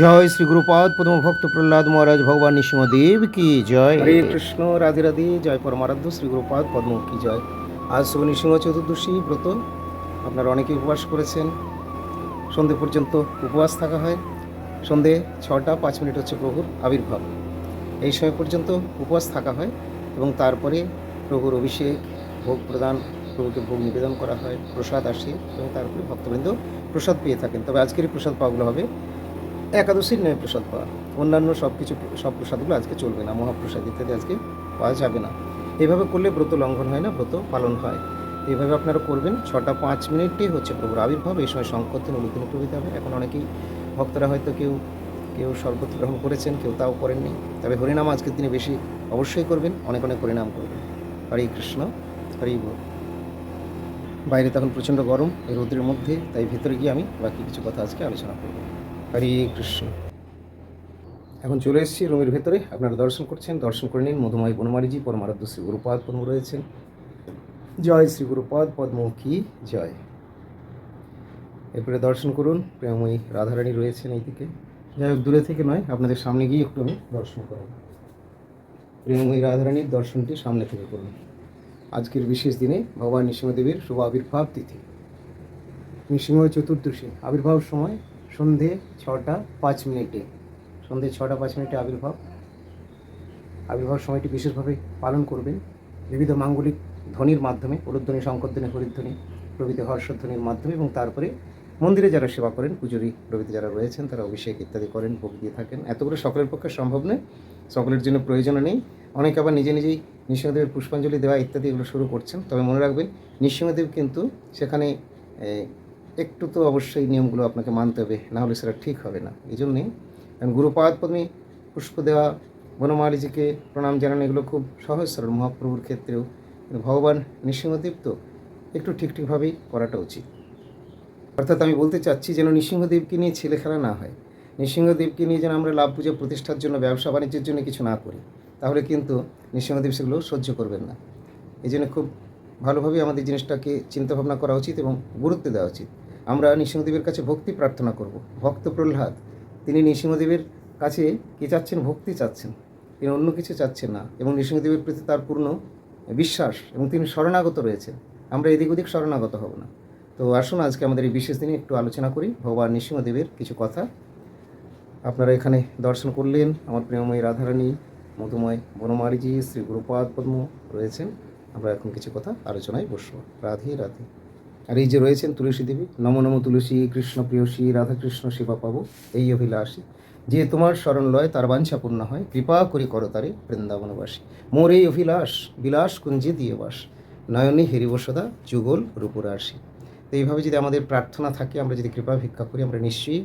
জয় শ্রী গুরুপাদ পদ্ম ভক্ত প্রহ্লাদ মহারাজ, ভগবান নৃসিংহদেব কি জয়। হরে কৃষ্ণ, রাধে রাধে, জয় পরমারাধ্য, শ্রী গুরুপাদ পদ্ম কি জয়। আজ শুভ নৃসিংহ চতুর্দশী ব্রত, আপনারা অনেকে উপবাস করেছেন। সন্ধে পর্যন্ত উপবাস থাকা হয়। সন্ধে ছটা পাঁচ মিনিট হচ্ছে প্রভুর আবির্ভাব। এই সময় পর্যন্ত উপবাস থাকা হয় এবং তারপরে প্রভুর অভিষেক, ভোগ প্রদান, প্রভুকে ভোগ নিবেদন করা হয়, প্রসাদ আসে এবং তারপরে ভক্তবৃন্দ প্রসাদ পেয়ে থাকেন। তবে আজকের প্রসাদ পাওয়াগুলো হবে একাদশীর নয় প্রসাদ পাওয়া অন্যান্য সব কিছু, সব প্রসাদগুলো আজকে চলবে না। মহাপ্রসাদ ইত্যাদি আজকে পাওয়া যাবে না। এভাবে করলে ব্রত লঙ্ঘন হয় না, ব্রত পালন হয়। এইভাবে আপনারা করবেন, ছটা পাঁচ মিনিটই হচ্ছে প্রভুর আবির্ভাব। এই সময় সংকর্তন উলুকিনী প্রভৃতি হবে। এখন অনেকেই ভক্তরা হয়তো কেউ কেউ শরবত গ্রহণ করেছেন, কেউ তাও করেননি। তবে হরিনাম আজকের দিনে বেশি অবশ্যই করবেন, অনেক অনেক হরিনাম করবেন। হরে কৃষ্ণ, হরি বল। বাইরে তখন প্রচণ্ড গরম, এই রোদের মধ্যে, তাই ভেতরে গিয়ে আমি বাকি কিছু কথা আজকে আলোচনা করব। হরে কৃষ্ণ। এখন চলে এসেছি রুমের ভেতরে। আপনারা দর্শন করছেন, দর্শন করে নিন মধুময় বনমালীজি, পরমারাধ্য শ্রী গুরুপাদ পদ্ম রয়েছেন। জয় শ্রী গুরুপাদ পদ্ম কি জয়। এরপরে দর্শন করুন, প্রেমময়ী রাধারানী রয়েছেন এইদিকে যাই হোক, দূরে থেকে নয়, আপনাদের সামনে গিয়ে একটু আমি দর্শন করব প্রেমময়ী রাধারানীর দর্শনটি সামনে থেকে করুন। আজকের বিশেষ দিনে ভগবান নৃসিংহদেবের শুভ আবির্ভাব তিথি। নৃসিংহ চতুর্দশী, আবির্ভাব সময় সন্ধে ছটা পাঁচ মিনিটে। সন্ধে ছটা পাঁচ মিনিটে আবির্ভাব। আবির্ভাব সময়টি বিশেষভাবে পালন করবেন। বিবিধ মাঙ্গলিক ধ্বনির মাধ্যমে, উলুধ্বনি, শঙ্করধ্বনি, হরিধ্বনি প্রভৃতি হর্ষধ্বনির মাধ্যমে এবং তারপরে মন্দিরে যারা সেবা করেন পুজোরি প্রভৃতি যারা রয়েছেন, তারা অভিষেক ইত্যাদি করেন, ভোগ দিয়ে থাকেন। এতগুলো সকলের পক্ষে সম্ভব নয়। সকলের জন্য প্রয়োজনও নেই। অনেকে আবার নিজে নিজেই নৃসিংহদেবের পুষ্পাঞ্জলি দেওয়া ইত্যাদি এগুলো শুরু করছেন। তবে মনে রাখবেন, নৃসিংহদেব কিন্তু সেখানে একটু তো অবশ্যই নিয়মগুলো আপনাকে মানতে হবে, না হলে সেটা ঠিক হবে না। এই জন্যেই কারণ গুরুপাদ পদ্মে পুষ্প দেওয়া বনমালীজিকে প্রণাম জানানো এগুলো খুব সহজ, সরল, মহাপ্রভুর ক্ষেত্রেও। কিন্তু ভগবান নৃসিংহদেব তো একটু ঠিক ঠিকভাবেই করাটা উচিত। অর্থাৎ আমি বলতে চাচ্ছি যেন নৃসিংহদেবকে নিয়ে ছেলে খেলা না হয়। নৃসিংহদেবকে নিয়ে যেন আমরা লাভ পূজা প্রতিষ্ঠার জন্য, ব্যবসা বাণিজ্যের জন্য কিছু না করি, তাহলে কিন্তু নৃসিংহদেব সেগুলো সহ্য করবেন না। এই জন্য খুব ভালোভাবে আমাদের জিনিসটাকে চিন্তাভাবনা করা উচিত এবং গুরুত্ব দেওয়া উচিত। আমরা নৃসিংহদেবের কাছে ভক্তি প্রার্থনা করব। ভক্ত প্রহ্লাদ, তিনি নৃসিংহদেবের কাছে কি চাচ্ছেন? ভক্তি চাচ্ছেন। তিনি অন্য কিছু চাচ্ছেন না এবং নৃসিংহদেবের প্রতি তার পূর্ণ বিশ্বাস এবং তিনি শরণাগত রয়েছেন। আমরা এদিক ওদিক শরণাগত হব না। তো আসুন, আজকে আমাদের এই বিশেষ দিনে একটু আলোচনা করি। ভগবান নৃসিংহদেবের কিছু কথা। আপনারা এখানে দর্শন করলেন। আমার প্রেমময়ী রাধারানী, মধুময় বনমারিজি শ্রী গুরুপাদ পদ্ম রয়েছেন। আমরা এখন কিছু কথা আলোচনায় বসবো। রাধে রাধে। আর এই যে রয়েছেন তুলসী দেবী, নম নম তুলসী, কৃষ্ণ প্রিয়সী রাধাকৃষ্ণ সেবা পাবো, এই অভিলাষী। যে তোমার শরণ লয় তার বাঞ্ছা পূর্ণ হয়, কৃপা করি করো তারে বৃন্দাবনবাসী। মোর এই অভিলাষ, বিলাস কুঞ্জে দিয়ে বাস, নয়নে হেরিব সদা যুগল রূপরাশি। তো এইভাবে যদি আমাদের প্রার্থনা থাকে, আমরা যদি কৃপা ভিক্ষা করি, আমরা নিশ্চয়ই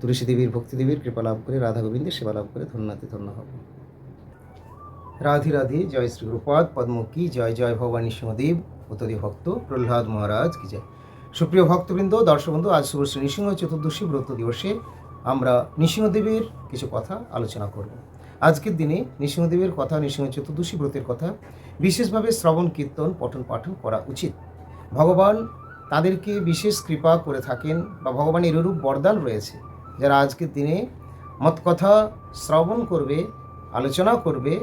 তুলসী দেবীর, ভক্তি দেবীর কৃপা লাভ করে, রাধা গোবিন্দের সেবা লাভ করে ধন্যতে ধন্য হব। রাধি রাধি, জয় শ্রী গুরুপাদ, পদ্ম কি, জয় জয় ভগবান নৃসিংহদেব উত্তরী ভক্ত, প্রহ্লাদ মহারাজ, কি জয় সুপ্রিয় ভক্তবৃন্দ, দর্শকবৃন্দ, আজ শুভ শ্রী নৃসিংহ চতুর্দশী ব্রত দিবসে আমরা নৃসিংহদেবের কিছু কথা আলোচনা করব। আজকের দিনে নৃসিংহদেবের কথা, নৃসিংহ চতুর্দশী ব্রতের কথা বিশেষভাবে শ্রবণ, কীর্তন, পঠন, পাঠন করা উচিত। ভগবান তাদেরকে বিশেষ কৃপা করে থাকেন বা ভগবানের এরূপ বরদান রয়েছে, যারা আজকের দিনে মত কথা শ্রবণ করবে, আলোচনা করবে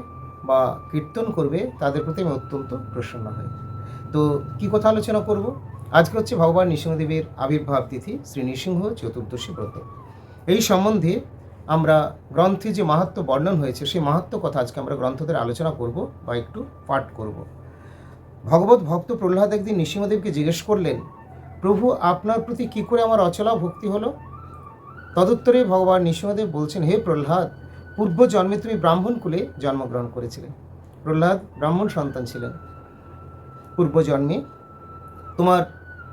বা কীর্তন করবে, তাদের প্রতি আমি অত্যন্ত প্রসন্ন হই। তো কি কথা আলোচনা করব? আজকে হচ্ছে ভগবান নৃসিংহদেবের আবির্ভাব তিথি শ্রী নৃসিংহ চতুর্দশী ব্রত। এই সম্বন্ধে আমরা গ্রন্থে যে মাহাত্ম বর্ণন হয়েছে, সেই মাহাত্ম কথা আজকে আমরা গ্রন্থদের আলোচনা করব বা একটু পাঠ করব। ভগবত ভক্ত প্রহ্লাদ একদিন নৃসিংহদেবকে জিজ্ঞেস করলেন, প্রভু, আপনার প্রতি কি করে আমার অচলা ভক্তি হলো? তদুত্তরে ভগবান নৃসিংহদেব বলছেন, হে প্রহ্লাদ পূর্ব জন্মে তুমি ব্রাহ্মণ কুলে জন্মগ্রহণ করেছিলেন। প্রহ্লাদ ব্রাহ্মণ সন্তান ছিলেন। পূর্ব জন্মে তোমার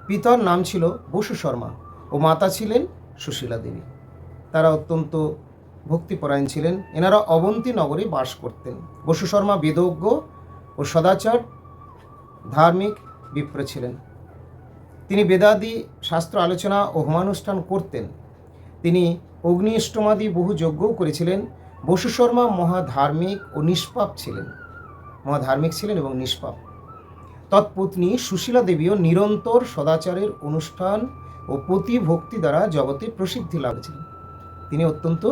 পিতার নাম ছিল বসু শর্মা ও মাতা ছিলেন সুশীলা দেবী। তারা অত্যন্ত ভক্তিপরায়ণ ছিলেন। এনারা অবন্তী নগরে বাস করতেন। বসু শর্মা বেদজ্ঞ ও সদাচার, ধার্মিক, বিপ্র ছিলেন। তিনি বেদাদি, শাস্ত্র আলোচনা ও হোমানুষ্ঠান করতেন। তিনি অগ্নিষ্টমাদি বহু যজ্ঞও করেছিলেন। বসু শর্মা মহাধার্মিক ও নিষ্পাপ ছিলেন। মহাধার্মিক ছিলেন এবং নিষ্পাপ। তৎপত্নী সুশীলা দেবীও নিরন্তর সদাচারের অনুষ্ঠান ও প্রতি ভক্তি দ্বারা জগতে প্রসিদ্ধি লাভ তিনি অত্যন্ত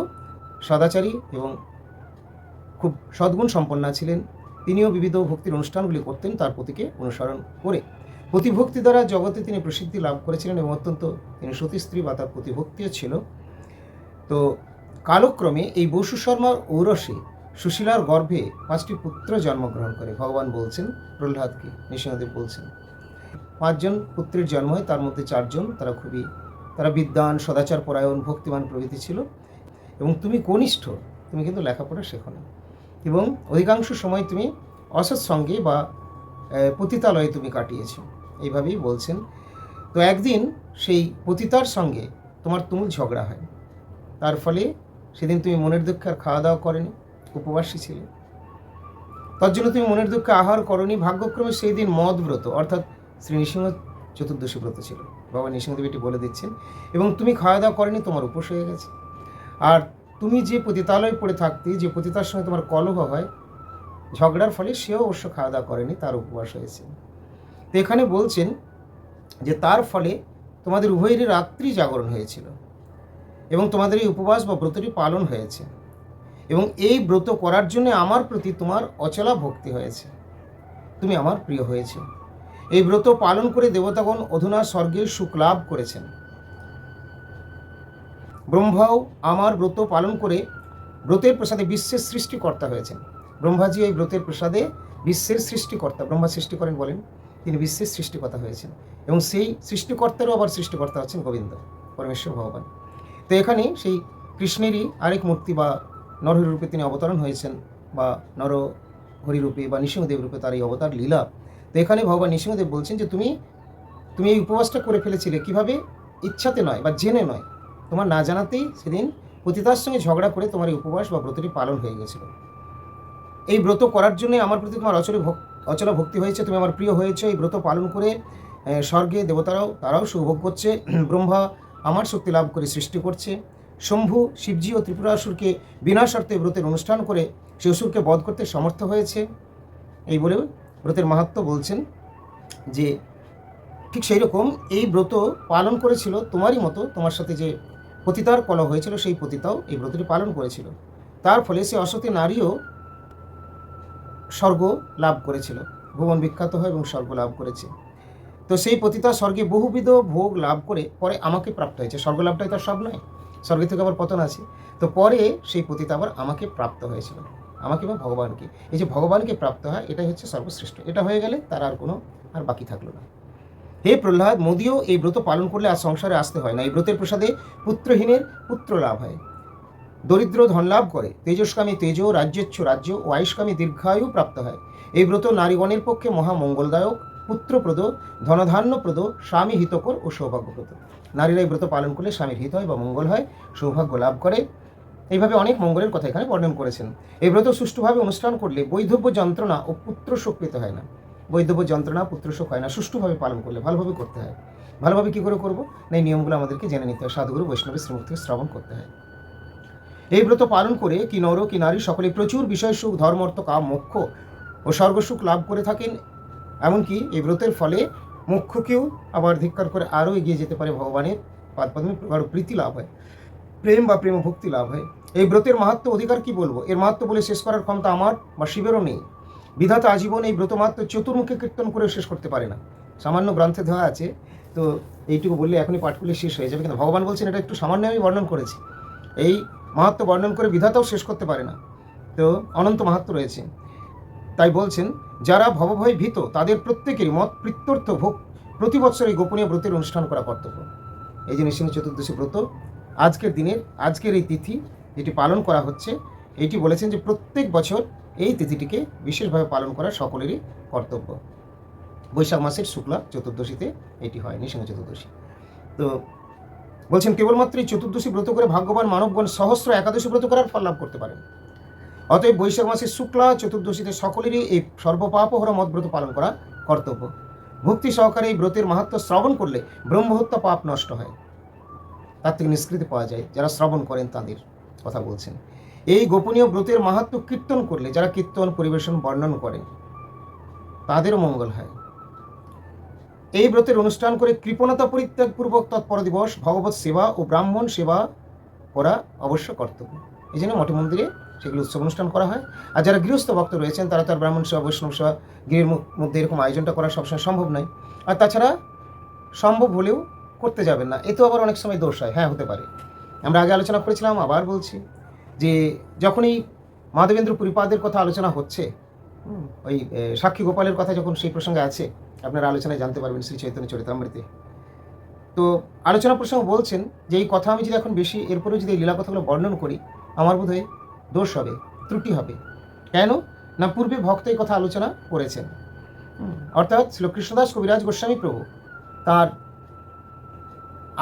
সদাচারী এবং খুব সদ্গুণ সম্পন্না ছিলেন। তিনিও বিবিধ ভক্তির অনুষ্ঠানগুলি করতেন, তার প্রতীকে অনুসরণ করে। প্রতিভক্তি দ্বারা জগতে তিনি প্রসিদ্ধি লাভ করেছিলেন এবং অত্যন্ত তিনি সতী স্ত্রী বা তার প্রতিভক্তিও ছিল। তো কালক্রমে এই বসু শর্মার ঔরসে সুশীলার গর্ভে পাঁচটি পুত্র জন্মগ্রহণ করে। ভগবান বলছেন, প্রহ্লাদকে নৃসিংহদেব বলছেন। পাঁচজন পুত্রের জন্ম হয়, তার মধ্যে চারজন, তারা খুবই, তারা বিদ্বান, সদাচার পরায়ণ, ভক্তিমান প্রভৃতি ছিল। এবং তুমি কনিষ্ঠ, তুমি কিন্তু লেখাপড়া শেখো না। এবং অধিকাংশ সময় তুমি অসৎসঙ্গে বা পতিতালয়ে তুমি কাটিয়েছো। এইভাবেই বলছেন। তো একদিন সেই পতিতার সঙ্গে তোমার তুমুল ঝগড়া হয়। তার ফলে সেদিন তুমি মনের দুঃখে আর খাওয়া দাওয়া করেনি। উপবাসী ছিলে। তার জন্য তুমি মনের দুঃখে আহার করনি। ভাগ্যক্রমে সেই দিন মদ ব্রত, অর্থাৎ শ্রী নৃসিংহ চতুর্দশী ব্রত ছিল। বাবা নৃসিংহদেব এটি বলে দিচ্ছেন। এবং তুমি খাওয়া দাওয়া করেনি, তোমার উপোস হয়ে গেছে। আর তুমি যে পতিতালয়ে পড়ে থাকতে, যে পতিতার সঙ্গে তোমার কলহ হয়, ঝগড়ার ফলে সেও অবশ্য খাওয়া দাওয়া করেনি, তার উপবাস হয়েছে। তো এখানে বলছেন যে তার ফলে তোমাদের উভয়েরই রাত্রি জাগরণ হয়েছিল এবং তোমাদের এই উপবাস বা ব্রতটি পালন হয়েছে। এবং এই ব্রত করার জন্য আমার প্রতি তোমার অচলা ভক্তি হয়েছে। তুমি আমার প্রিয় হয়েছে। এই ব্রত পালন করে দেবতাগণ অধুনা স্বর্গের সুখ লাভ করেছেন। ব্রহ্মাও আমার ব্রত পালন করে ব্রতের প্রসাদে বিশ্বের সৃষ্টিকর্তা হয়েছেন। ব্রহ্মাজি এই ব্রতের প্রসাদে বিশ্বের সৃষ্টিকর্তা, ব্রহ্মা সৃষ্টি করেন বলেন, তিনি বিশ্বের সৃষ্টিকর্তা হয়েছেন এবং সেই সৃষ্টিকর্তারও আবার সৃষ্টিকর্তা হচ্ছেন গোবিন্দ, পরমেশ্বর ভগবান। তো এখানে সেই কৃষ্ণেরই আরেক মূর্তি বা নরহরি রূপে তিনি অবতরণ হয়েছেন বা নর হরিরূপে বা নৃসিংহদেব রূপে তার এই অবতার লীলা। তো এখানে ভগবান নৃসিংহদেব বলছেন যে তুমি তুমি এই উপবাসটা করে ফেলেছিলে, কীভাবে? ইচ্ছাতে নয় বা জেনে নয়। তোমার না জানাতেই সেদিন পতিতার সঙ্গে ঝগড়া করে তোমার এই উপবাস বা ব্রতটি পালন হয়ে গেছিল। এই ব্রত করার জন্য আমার প্রতি তোমার অচলে অচলা ভক্তি হয়েছে, তুমি আমার প্রিয় হয়েছে, এই ব্রত পালন করে স্বর্গে দেবতারাও, তারাও সুভোগ করছে। ব্রহ্মা আমার শক্তি লাভ করে সৃষ্টি করছে। শম্ভু, শিবজি ও ত্রিপুরাসুরকে বিনা শর্তে ব্রতের অনুষ্ঠান করে সে অসুরকে বধ করতে সমর্থ হয়েছে। এই বলে ব্রতের মাহাত্ম বলছেন যে, ঠিক সেই রকম এই ব্রত পালন করেছিল তোমারই মতো, তোমার সাথে যে পতিতার কলহ হয়েছিল সেই পতিতাও এই ব্রতটি পালন করেছিল। তার ফলে সে অসতী নারীও স্বর্গ লাভ করেছিল, ভুবন বিখ্যাত হয় এবং স্বর্গ লাভ করেছে। তো সেই পতিতা স্বর্গে বহুবিধ ভোগ লাভ করে পরে আমাকে প্রাপ্ত হয়েছে। স্বর্গ লাভটাই তার সব নয়। স্বর্গে থেকে আবার পতন আছে। তো পরে সেই পতিত আবার আমাকে প্রাপ্ত হয়েছিল। আমাকে বা ভগবানকে। এই যে ভগবানকে প্রাপ্ত হয়, এটাই হচ্ছে সর্বশ্রেষ্ঠ। এটা হয়ে গেলে তার আর কোনো আর বাকি থাকল না। হে প্রহ্লাদ, মোদিও এই ব্রত পালন করলে আর সংসারে আসতে হয় না। এই ব্রতের প্রসাদে পুত্রহীনের পুত্র লাভ হয়। দরিদ্র ধন লাভ করে। তেজস্কামী তেজ, রাজ্যেচ্ছ রাজ্য ও আয়ুষ্কামী দীর্ঘায়ু প্রাপ্ত হয়। এই ব্রত নারীগণের পক্ষে মহামঙ্গলদায়ক, পুত্রপ্রদ, ধনধান্যপ্রদ স্বামী হিতকর ও সৌভাগ্যপ্রদ। নারীরা এই ব্রত পালন করলে স্বামীর হিত হয় বা মঙ্গল হয়, সৌভাগ্য লাভ করে। এইভাবে অনেক মঙ্গলের কথা এখানে বর্ণন করেছেন। এই ব্রত সুষ্ঠুভাবে অনুষ্ঠান করলে বৈধব্য যন্ত্রণা ও পুত্র শোক পেতে হয় না। বৈধব্য যন্ত্রণা পুত্র শোক হয় না, সুষ্ঠুভাবে পালন করলে ভালোভাবে করতে হয়। ভালোভাবে কী করে করব? না, এই নিয়মগুলো আমাদেরকে জেনে নিতে হয়। সাধুগুরু বৈষ্ণবের শ্রীমুখ থেকে শ্রবণ করতে হয়। এই ব্রত পালন করে কি নর, কি নারী সকলে প্রচুর বিষয় সুখ, ধর্ম, অর্থ, কাম, মোক্ষ ও স্বর্গসুখ লাভ করে থাকেন। এমনকি এই ব্রতের ফলে মোক্ষকেও আবার ধিক্কার করে আরও এগিয়ে যেতে পারে ভগবানের পাদপদ্মে প্রগাঢ় প্রীতি লাভ হয়। প্রেম বা প্রেম ভক্তি লাভ হয়। এই ব্রতের মাহাত্ম অধিকার কি বলব? এর মাহাত্ম বলে শেষ করার ক্ষমতা আমার বা শিবেরও নেই। বিধাতা আজীবন এই ব্রত মাহাত্ম চতুর্মুখে কীর্তন করে শেষ করতে পারে না। সামান্য গ্রন্থে দেওয়া আছে, তো এইটুকু বললে এখনই পাঠগুলি শেষ হয়ে যাবে। কিন্তু ভগবান বলছেন এটা একটু সামান্য আমি বর্ণন করেছি। এই মাহাত্ম বর্ণন করে বিধাতাও শেষ করতে পারে না। তো অনন্ত মাহাত্ম রয়েছে। তাই বলছেন, যারা ভবভয় ভীত, তাদের প্রত্যেকেরই মত প্রত্যর্থ ভোগ প্রতি বছর এই গোপনীয় ব্রতের অনুষ্ঠান করা কর্তব্য। এই যে নৃসিংহ চতুর্দশী ব্রত, আজকের দিনের, আজকের এই তিথি যেটি পালন করা হচ্ছে, এটি বলেছেন যে প্রত্যেক বছর এই তিথিটিকে বিশেষভাবে পালন করা সকলেরই কর্তব্য। বৈশাখ মাসের শুক্লা চতুর্দশীতে এটি হয় নৃসিংহ চতুর্দশী। তো বলছেন, কেবলমাত্র এই চতুর্দশী ব্রত করে ভাগ্যবান মানবগণ সহস্র একাদশী ব্রত করার ফল লাভ করতে পারেন। অতএব বৈশাখ মাসের শুক্লা, চতুর্দশীতে সকলেরই এই সর্বপাপহরা মত ব্রত পালন করা কর্তব্য। ভক্তি সহকারে এই ব্রতের মাহাত্ম শ্রবণ করলে ব্রহ্মহত্যা পাপ নষ্ট হয়। তার থেকে নিষ্কৃতি পাওয়া যায়, যারা শ্রবণ করেন তাদের কথা বলছেন। এই গোপনীয় ব্রতের মাহাত্ম কীর্তন করলে, যারা কীর্তন, পরিবেশন, বর্ণন করেন, তাদেরও মঙ্গল হয়। এই ব্রতের অনুষ্ঠান করে কৃপণতা পরিত্যাগপূর্বক তৎপর দিবস, ভগবত সেবা ও ব্রাহ্মণ সেবা করা অবশ্য কর্তব্য। এই জন্য মঠ মন্দিরে সেগুলো উৎসব অনুষ্ঠান করা হয়। আর যারা গৃহস্থ ভক্ত রয়েছেন, তারা তার ব্রাহ্মণ সেবা, বৈষ্ণব সেবা গৃহের মধ্যে এরকম আয়োজনটা করা সবসময় সম্ভব নয়। আর তাছাড়া সম্ভব হলেও করতে যাবেন না। এতেও আবার অনেক সময় দোষ হয়। হ্যাঁ হতে পারে। আমরা আগে আলোচনা করেছিলাম, আবার বলছি যে যখনই মাধবেন্দ্র পুরীপাদের কথা আলোচনা হচ্ছে ওই সাক্ষী গোপালের কথা যখন সেই প্রসঙ্গে আছে, আপনারা আলোচনায় জানতে পারবেন শ্রী চৈতন্য চরিতামৃতে। তো আলোচনা প্রসঙ্গ বলছেন যে, এই কথা আমি যদি এখন বেশি, এরপরেও যদি এই লীলা কথাগুলো বর্ণন করি, আমার বোধ হয় দোষ হবে, ত্রুটি হবে। কেন? না পূর্বে ভক্ত এই কথা আলোচনা করেছেন। অর্থাৎ ছিল কৃষ্ণদাস কবিরাজ গোস্বামী প্রভু, তার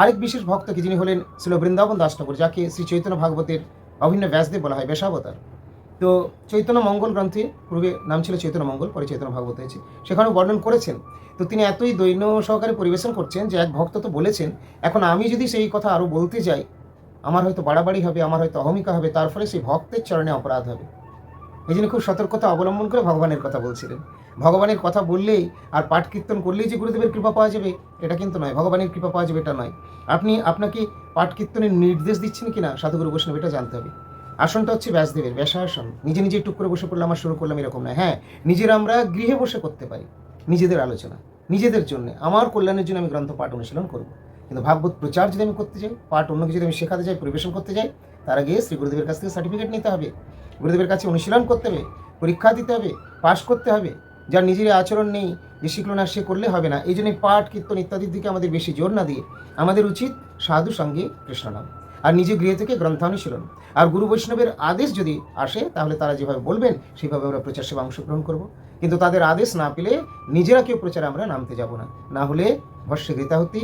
আরেক বিশেষ ভক্তকে যিনি হলেন ছিল বৃন্দাবন দাস ঠাকুর যাকে শ্রী চৈতন্য ভাগবতের অভিন্ন ব্যাসদেব বলা হয়, বেশাবতার। তো চৈতন্য মঙ্গল গ্রন্থে পূর্বে নাম ছিল চৈতন্য মঙ্গল, পরে চৈতন্য ভাগবত হয়েছে, সেখানেও বর্ণন করেছেন। তো তিনি এতই দৈন্য সহকারে পরিবেশন করছেন যে এক ভক্ত তো বলেছেন, এখন আমি যদি সেই কথা আরও বলতে যাই আমার হয়তো বাড়াবাড়ি হবে, আমার হয়তো অহমিকা হবে, তার ফলে সেই ভক্তের চরণে অপরাধ হবে। এই জন্য খুব সতর্কতা অবলম্বন করে ভগবানের কথা বলছিলেন। ভগবানের কথা বললেই আর পাঠ কীর্তন করলেই যে গুরুদেবের কৃপা পাওয়া যাবে, এটা কিন্তু নয়। ভগবানের কৃপা পাওয়া যাবে এটা নয়। আপনি আপনাকে পাঠ কীর্তনের নির্দেশ দিচ্ছেন কিনা, সাধুগুরু বৈষ্ণব এটা জানতে হবে। আসনটা হচ্ছে ব্যাসদেবের, ব্যাসাসন। নিজে নিজে টুক করে বসে পড়লাম আর শুরু করলাম এরকম নয়। হ্যাঁ নিজের আমরা গৃহে বসে করতে পারি। নিজেদের আলোচনা, নিজেদের জন্য। আমার কল্যাণের জন্য আমি গ্রন্থ পাঠ অনুশীলন করব। কিন্তু ভাগবত প্রচার যদি আমি করতে চাই, পাঠ অন্যকে যদি আমি শেখাতে চাই, পরিবেশন করতে যাই তার আগে শ্রী গুরুদেবের কাছ থেকে সার্টিফিকেট নিতে হবে। গুরুদেবের কাছে অনুশীলন করতে হবে, পরীক্ষা দিতে হবে, পাশ করতে হবে। যার নিজের আচরণ নেই, যে শিখলো না, সে করলে হবে না। এই জন্য পাঠ, কীর্তন ইত্যাদির দিকে আমাদের বেশি জোর না দিয়ে আমাদের উচিত সাধু সঙ্গে কৃষ্ণ নাম। আর নিজে গৃহ থেকে গ্রন্থানুশীলন। আর গুরু বৈষ্ণবের আদেশ যদি আসে, তাহলে তারা যেভাবে বলবেন সেইভাবে আমরা প্রচার সেবা অংশগ্রহণ করব। কিন্তু তাদের আদেশ না পেলে নিজেরা কেউ প্রচারে আমরা নামতে যাব না। না হলে ভস্যে গীতাহতি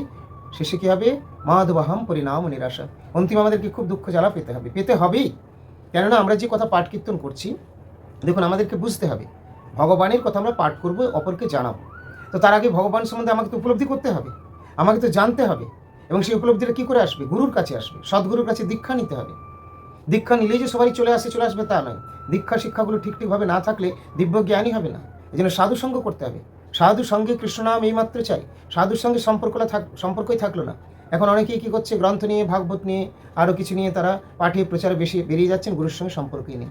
শেষে কী হবে? মাধবাহম পরিণাম ও নিরাশা। অন্তিম আমাদেরকে খুব দুঃখ জ্বালা পেতে হবে। পেতে হবেই। কেননা আমরা যে কথা পাঠ কীর্তন করছি, দেখুন, আমাদেরকে বুঝতে হবে। ভগবানের কথা আমরা পাঠ করব, অপরকে জানাব। তো তার আগে ভগবান সম্বন্ধে আমাকে তো উপলব্ধি করতে হবে। আমাকে তো জানতে হবে। এবং সেই উপলব্ধিটা কী করে আসবে? গুরুর কাছে আসবে। সদ্গুরুর কাছে দীক্ষা নিতে হবে। দীক্ষা নিলেই যে সবারই চলে আসে, চলে আসবে তা নয়। দীক্ষা শিক্ষাগুলো ঠিক ঠিকভাবে না থাকলে দিব্য জ্ঞানী হবে না। এই জন্য সাধুসঙ্গ করতে হবে। সাধু সঙ্গে কৃষ্ণ নাম এইমাত্র চাই। সাধুর সঙ্গে সম্পর্কটা থাক, সম্পর্কই থাকল না। এখন অনেকেই কী করছে, গ্রন্থ নিয়ে, ভাগবত নিয়ে আরও কিছু নিয়ে তারা পাঠিয়ে প্রচারে বেশি বেরিয়ে যাচ্ছেন, গুরুর সঙ্গে সম্পর্কই নেই।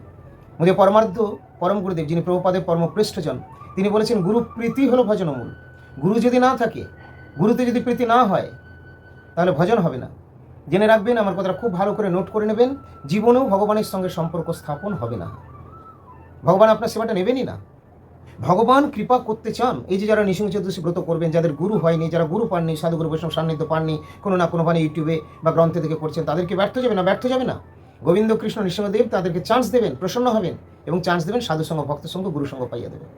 মুদে পরমার্থ পরম গুরুদেব, যিনি প্রভুপাদের পরমপৃষ্ঠজন তিনি বলেছেন, গুরু প্রীতি হলো ভজন ভজনমূল গুরু যদি না থাকে, গুরুতে যদি প্রীতি না হয়, তাহলে ভজন হবে না। জেনে রাখবেন, আমার কথাটা খুব ভালো করে নোট করে নেবেন, জীবনেও ভগবানের সঙ্গে সম্পর্ক স্থাপন হবে না। ভগবান আপনার সেবাটা নেবেনই না। ভগবান কৃপা করতে চান। এই যে যারা নৃসিংহ চতুর্দশী ব্রত করবেন, যাদের গুরু হয়নি, যারা গুরু পাননি, সাধুগুরু বৈষ্ণব সান্নিধ্য পাননি, কোনো না কোনোভাবে ইউটিউবে বা গ্রন্থে থেকে করছেন তাদেরকে ব্যর্থ যাবে না, ব্যর্থ যাবে না। গোবিন্দ, কৃষ্ণ, নৃসিংহদেব তাদেরকে চান্স দেবেন, প্রসন্ন হবেন এবং চান্স দেবেন সাধু সঙ্গ, ভক্ত সঙ্গ, গুরু সঙ্গ পাইয়া দেবেন।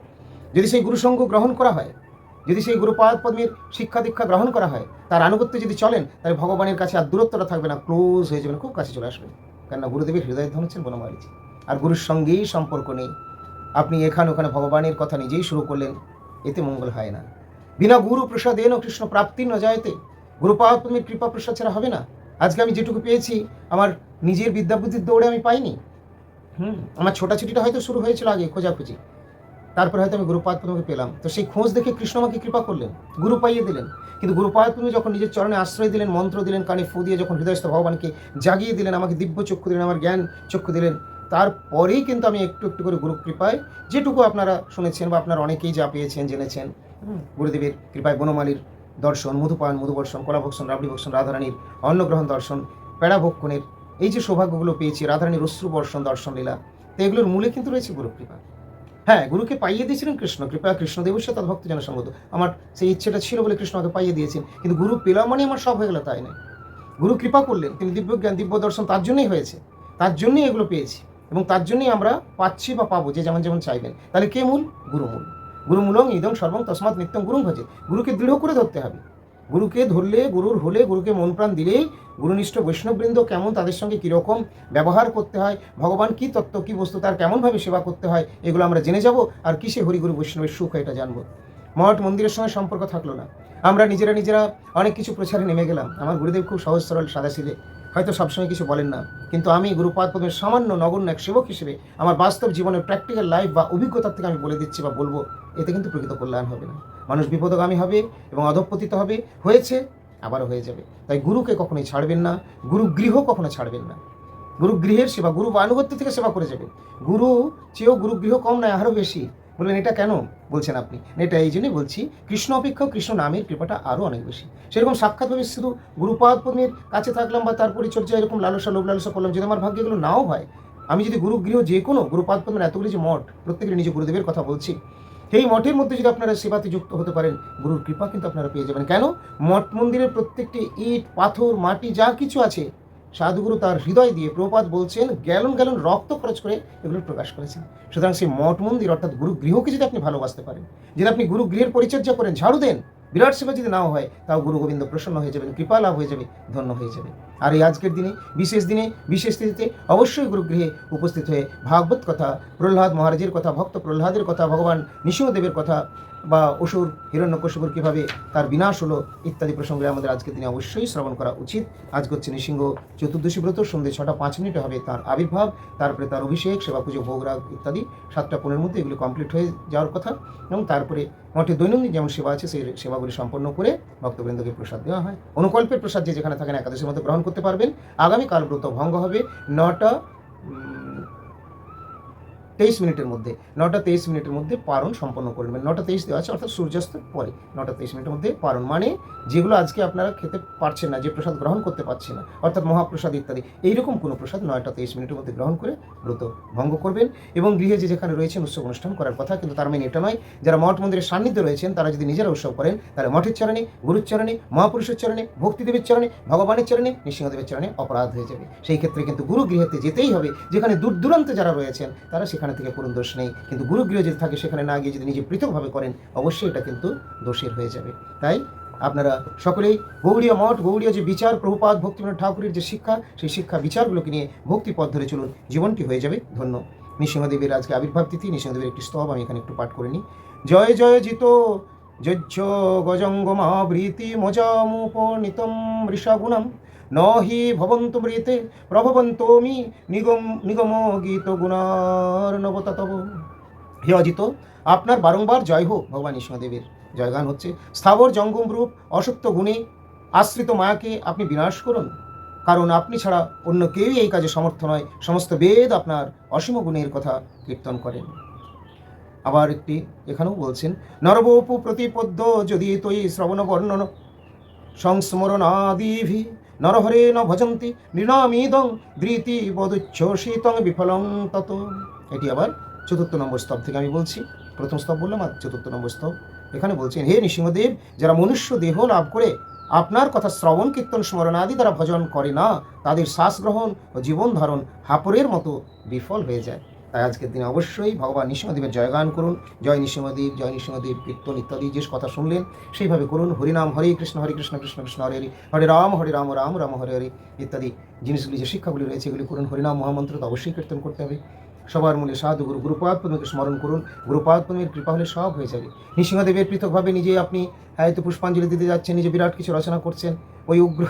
যদি সেই গুরু সঙ্গ গ্রহণ করা হয়, যদি সেই গুরুপাদ পদ্মীর শিক্ষা দীক্ষা গ্রহণ করা হয়, তার আনুগত্য যদি চলেন, তাহলে ভগবানের কাছে আর দূরত্বটা থাকবে না ক্লোজ হয়ে যাবেন, খুব কাছে চলে আসবেন। কেননা গুরুদেবের হৃদয় ধন হচ্ছেন বনমালীজি আর গুরুর সঙ্গেই সম্পর্ক নেই। আপনি এখানে ওখানে ভগবানের কথা নিজেই শুরু করলেন, এতে মঙ্গল হয় না। বিনা গুরু প্রসাদেন কৃষ্ণ প্রাপ্তি ন যায়তে গুরুপাদ পদ্মীর কৃপা প্রসাদ ছাড়া হবে না। আজকে আমি যেটুকু পেয়েছি, আমার নিজের বিদ্যা বুদ্ধির দৌড়ে আমি পাইনি। হুম, আমার ছোটাছুটিটা হয়তো শুরু হয়েছিল আগে, খোঁজাখুঁজি। তারপরে হয়তো আমি গুরুপাদ পদ্মকে পেলাম। তো সেই খোঁজ দেখে কৃষ্ণ আমাকে কৃপা করলেন, গুরু পাইয়ে দিলেন। কিন্তু গুরুপাদ পদ্ম যখন নিজের চরণে আশ্রয় দিলেন, মন্ত্র দিলেন, কানে ফু দিয়ে যখন হৃদয়স্থ ভগবানকে জাগিয়ে দিলেন, আমাকে দিব্য চক্ষু দিলেন, আমার জ্ঞান চক্ষু দিলেন তারপরেই কিন্তু আমি একটু একটু করে গুরু কৃপায় যেটুকু আপনারা শুনেছেন বা আপনারা অনেকেই যা পেয়েছেন, জেনেছেন গুরুদেবের কৃপায় বনমালীর দর্শন মধুপান মধুবর্ষণ কলাভক্ষণ রাবড়ি ভক্ষণ রাধারানীর অন্নগ্রহণ দর্শন পেড়া ভক্ষণের এই যে সৌভাগ্যগুলো পেয়েছি, রাধারানীর অশ্রু বর্ষণ দর্শন লীলা, তো এগুলোর মূলে কিন্তু রয়েছে গুরু কৃপা হ্যাঁ গুরুকে পাইয়ে দিয়েছিলেন কৃষ্ণ, কৃপা কৃষ্ণদেবের সাথে ভক্ত যেন সঙ্গত আমার সেই ইচ্ছেটা ছিল বলে কৃষ্ণ আমাকে পাইয়ে দিয়েছেন, কিন্তু গুরু পেলাম মানে আমার সব হয়ে গেল, তাই নয়। গুরু কৃপা করলেন, তিনি দিব্য জ্ঞান দিব্য দর্শন তার জন্যই হয়েছে, তার জন্যই এগুলো পেয়েছি। এবং তার জন্যই আমরা পাচ্ছি বা পাবো, যে যেমন যেমন চাইবেন। তাহলে কে মূল? গুরুমূল। গুরুমূলং ইদং সর্বং তসমাৎ নিত্যং গুরুং ভজে। গুরুকে দৃঢ় করে ধরতে হবে। গুরুকে ধরলে, গুরুর হলে, গুরুকে মন প্রাণ দিলেই গুরুনিষ্ঠ বৈষ্ণববৃন্দ কেমন, তাদের সঙ্গে কীরকম ব্যবহার করতে হয়, ভগবান কী তত্ত্ব, কী বস্তু, তার কেমনভাবে সেবা করতে হয়, এগুলো আমরা জেনে যাব আর কিসে হরিগুরু বৈষ্ণবের সুখ এটা জানব। মঠ মন্দিরের সঙ্গে সম্পর্ক থাকল না। আমরা নিজেরা নিজেরা অনেক কিছু প্রচারে নেমে গেলাম। আমার গুরুদেব খুব সহজ সরল সাদাশিদে হয়তো সবসময় কিছু বলেন না। কিন্তু আমি গুরুপাদ পদ্মের সামান্য নগণ্য এক সেবক হিসেবে আমার বাস্তব জীবনের প্র্যাকটিক্যাল লাইফ বা অভিজ্ঞতার থেকে আমি বলে দিচ্ছি বা বলব, এতে কিন্তু প্রকৃত কল্যাণ হবে না। মানুষ বিপদগামী হবে এবং অধঃপতিত হবে, হয়েছে, আবারও হয়ে যাবে। তাই গুরুকে কখনোই ছাড়বেন না, গুরু গৃহ কখনো ছাড়বেন না। গুরু গৃহের সেবা, গুরু বা আনুগত্য থেকে সেবা করে যাবেন। গুরু চেয়েও গুরু গৃহ কম নয়, আরও বেশি। বলবেন এটা কেন? বলছেন আপনি। এটা এই জন্যই বলছি, কৃষ্ণ অপেক্ষাও কৃষ্ণ নামের কৃপাটা আরও অনেক বেশি। সেরকম সাক্ষাৎভাবে শুধু গুরুপাদ পদ্মের কাছে থাকলাম বা তার পরিচর্যা এরকম লালসা, লোভ লালসা করলাম, যদি আমার ভাগ্যে এগুলো নাও হয়, আমি যদি গুরুগৃহ যে কোনো গুরুপাদ পদ্মের এতগুলি যে মঠ, প্রত্যেকের নিজে গুরুদেবের কথা বলছি, সেই মঠের মধ্যে যদি আপনারা সেবাতে যুক্ত হতে পারেন, গুরুর কৃপা কিন্তু আপনারা পেয়ে যাবেন। কেন? মঠ মন্দিরের প্রত্যেকটি ইট, পাথর, মাটি, যা কিছু আছে সাধুগুরু তার হৃদয় দিয়ে প্রপাত বলছেন, গ্যালন গ্যালন রক্ত খরচ করে এগুলো প্রকাশ করেছেন। সুতরাং সেই মঠ মন্দির অর্থাৎ গুরু গৃহকে যদি আপনি ভালোবাসতে পারেন, যদি আপনি গুরু গৃহের পরিচর্যা করেন ঝাড়ু দেন, বিরাট সেবা যদি নাও হয়, তাও গুরু গোবিন্দ প্রসন্ন হয়ে যাবেন, কৃপা লাভ হয়ে যাবে, ধন্য হয়ে যাবে। আর এই আজকের দিনে, বিশেষ দিনে, বিশেষ তিথিতে অবশ্যই গুরুগৃহে উপস্থিত হয়ে ভাগবত কথা, প্রহ্লাদ মহারাজের কথা, ভক্ত প্রহ্লাদের কথা, ভগবান নৃসিংহদেবের কথা বা অসুর, হিরণ্যকশিপুর কীভাবে তার বিনাশ হলো ইত্যাদি প্রসঙ্গে আমাদের আজকে দিনে অবশ্যই শ্রবণ করা উচিত। আজ হচ্ছে নৃসিংহ চতুর্দশী ব্রত সন্ধ্যে ছটা পাঁচ মিনিটে হবে তার আবির্ভাব, তারপরে তার অভিষেক, সেবা পুজো ভোগরাগ ইত্যাদি সাতটা পনেরো মধ্যে এগুলি কমপ্লিট হয়ে যাওয়ার কথা এবং তারপরে মঠে দৈনন্দিন যেমন সেবা আছে, সেই সেবাগুলি সম্পন্ন করে ভক্তবৃন্দকে প্রসাদ দেওয়া হয়। অনুকল্পের প্রসাদ যে যেখানে থাকেন একাদশীর মধ্যে গ্রহণ করতে পারবেন। আগামীকাল ব্রত ভঙ্গ হবে নটা তেইশ মিনিটের মধ্যে নটা তেইশ মিনিটের মধ্যে পারণ সম্পন্ন করে নেবেন। নটা তেইশ দেওয়া আছে, অর্থাৎ সূর্যাস্তের পরে নটা তেইশ মিনিটের মধ্যে পারণ। মানে যেগুলো আজকে আপনারা খেতে পারছেন না, যে প্রসাদ গ্রহণ করতে পারছেন না, অর্থাৎ মহাপ্রসাদ ইত্যাদি, এইরকম কোনো প্রসাদ নয়টা তেইশ মিনিটের মধ্যে গ্রহণ করে ব্রত ভঙ্গ করবেন এবং গৃহে যে যেখানে রয়েছেন উৎসব অনুষ্ঠান করার কথা, কিন্তু তার মানে এটা নয়, যারা মঠ মন্দিরের সান্নিধ্যে রয়েছেন, তারা যদি নিজেরা উৎসব করেন, তাহলে মঠের চরণে, গুরুর চরণে, মহাপুরুষের চরণে, ভক্তিদেবের চরণে, ভগবানের চরণে, নৃসিংহদেবের চরণে অপরাধ হয়ে যাবে। সেই ক্ষেত্রে কিন্তু গুরু গৃহেতে যেতেই হবে। যেখানে দূর দূরান্তে যারা রয়েছেন, তারা সেখানে থেকে কোনো দোষ নেই। কিন্তু গুরুগৃহ যদি থাকে, সেখানে না গিয়ে যদি নিজে পৃথকভাবে করেন, অবশ্যই এটা কিন্তু দোষের হয়ে যাবে। তাই আপনারা সকলেই গৌড়ীয় মঠ, গৌড়ীয় যে বিচার প্রভুপাত ভক্তিবিনোদ ঠাকুরের যে শিক্ষা, সেই শিক্ষা বিচারগুলোকে নিয়ে ভক্তি পথ ধরে চলুন, জীবনটি হয়ে যাবে। ধন্য। নৃসিংহদেবের আজকে আবির্ভাব তিথি, নৃসিংহদেবের একটি স্তব আমি এখানে একটু পাঠ করে নিই। জয় জয়, জিত! যজ্ঞ গজঙ্গমাবৃতি মজামুপনীতম ঋষাগুণম। ন হি ভবন্ত মৃতে প্রভবন্তমি নিগম নিগম গীত গুণার্ণবতব হে অজিত, আপনার বারংবার জয় হোক ভগবান নৃসিংহদেবের জয়গান হচ্ছে, স্থাবর জঙ্গম রূপ অসক্ত গুণে আশ্রিত মায়াকে আপনি বিনাশ করুন। কারণ আপনি ছাড়া অন্য কেউই এই কাজে সমর্থ নয়। সমস্ত বেদ আপনার অসীম গুণের কথা কীর্তন করেন। আবার একটি এখানেও বলছেন, নরবপু প্রতিপদ্য যদি তৈ শ্রবণ বর্ণন সংস্মরণাদিভি, নরহরে ন ভজন্তি নৃণামিদং ধৃতি বদুচ্ছ্বসিতং বিফলং তত। এটি আবার চতুর্থ নম্বর স্তব থেকে আমি বলছি, প্রথম স্তব বললাম আর চতুর্থ নম্বর স্তব এখানে বলছেন, হে নৃসিংহদেব, যারা মনুষ্য দেহ লাভ করে, আপনার কথা শ্রবণ, কীর্তন স্মরণ আদি দ্বারা ভজন করে না, তাদের শ্বাস গ্রহণ ও জীবন ধারণ হাপরের মতো বিফল হয়ে যায়। তাই আজকের দিনে অবশ্যই ভগবান নৃসিংহদেবের জয়গান করুন। জয় নৃসিংহদেব জয় নৃসিংহদেব কীর্তন ইত্যাদি যে কথা শুনলেন, সেইভাবে করুন। হরিনাম, হরে কৃষ্ণ হরে কৃষ্ণ কৃষ্ণ কৃষ্ণ, হরে হরে হরে রাম হরে রাম রাম রাম, হরে হরে ইত্যাদি জিনিসগুলি যে শিক্ষাগুলি রয়েছে, এগুলি করুন। হরিনাম মহামন্ত্র তো অবশ্যই কীর্তন করতে হবে। সবার মূলে সাধু গুরু গুরুপাদ পদ্মকে স্মরণ করুন। গুরুপাদ পদ্মের কৃপা হলে সব হয়ে যাবে। নৃসিংহদেবের পৃথকভাবে নিজে আপনি হয়তো পুষ্পাঞ্জলি দিতে যাচ্ছেন, নিজে বিরাট কিছু রচনা করছেন। ওই উগ্র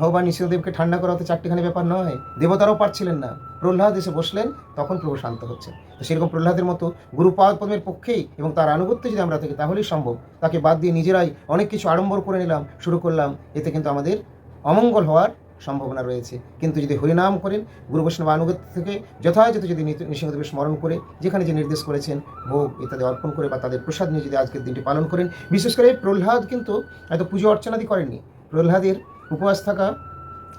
ভগবান নৃসিংহদেবকে ঠান্ডা করা তো চারটিখানি ব্যাপার নয়। দেবতারাও পারছিলেন না। প্রহ্লাদ এসে বসলেন, তখন প্রভু শান্ত হচ্ছে তো সেরকম প্রহ্লাদের মতো গুরুপাদ পদ্মের পক্ষেই এবং তার আনুগত্য যদি আমরা থাকি, তাহলেই সম্ভব। তাকে বাদ দিয়ে নিজেরাই অনেক কিছু আড়ম্বর করে নিলাম, শুরু করলাম। এতে কিন্তু আমাদের অমঙ্গল হওয়ার সম্ভাবনা রয়েছে। কিন্তু যদি হরিনাম করেন, গুরু বৈষ্ণব আনুগত্য থেকে যথাযথ যদি নৃসিংহদেবের স্মরণ করে, যেখানে যে নির্দেশ করেছেন, ভোগ ইত্যাদি অর্পণ করে বা তাদের প্রসাদ নিয়ে যদি আজকের দিনটি পালন করেন, বিশেষ করে প্রহ্লাদ কিন্তু এত পুজো অর্চনাদি করেননি। প্রহ্লাদের উপবাস থাকা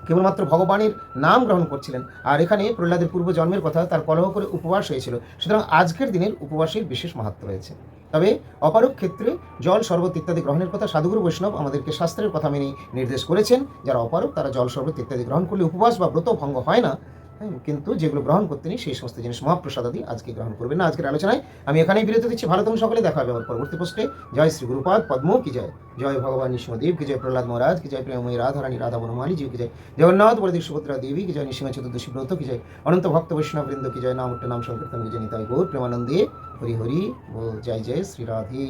কেবলমাত্র ভগবানের নাম গ্রহণ করছিলেন। আর এখানে প্রহ্লাদের পূর্ব জন্মের কথা তার কলহ করে উপবাস হয়েছিল। সুতরাং আজকের দিনের উপবাসের বিশেষ মাহাত্ম রয়েছে। তবে অপারক ক্ষেত্রে জল শরবত ইত্যাদি গ্রহণের কথা সাধুগুরু বৈষ্ণব আমাদেরকে শাস্ত্রের কথা মেনে নির্দেশ করেছেন, যারা অপারক তারা জল শরবত ইত্যাদি গ্রহণ করলে উপবাস বা ব্রত ভঙ্গ হয় না। হ্যাঁ, কিন্তু যেগুলো গ্রহণ করতে সেই সমস্ত জিনিস মহাপ্রসাদাদি আজকে গ্রহণ করবেন না। আজকের আলোচনায় আমি এখানেই বিরতি দিচ্ছি। থাকুন সকলে দেখা হবে আমার পরবর্তী পোস্টে জয় শ্রী গুরুপাদ পদ্ম কি জয়। জয় ভগবান নৃসিংহদেব কি জয় প্রহ্লাদ মহারাজ কি জয় প্রেমময়ী রাধারানী রাধা বনমালী জি কি জয় জগন্নাথ বলদেব সুভদ্রা দেবী কি জয় নৃসিংহ চতুর্দশী ব্রত কি জয় অনন্ত ভক্ত বৈষ্ণব বৃন্দ কি জয় নাম নাম সংকীর্তন কি গৌর প্রেমানন্দে। হরি হরি বল জয় জয় শ্রী রাধে।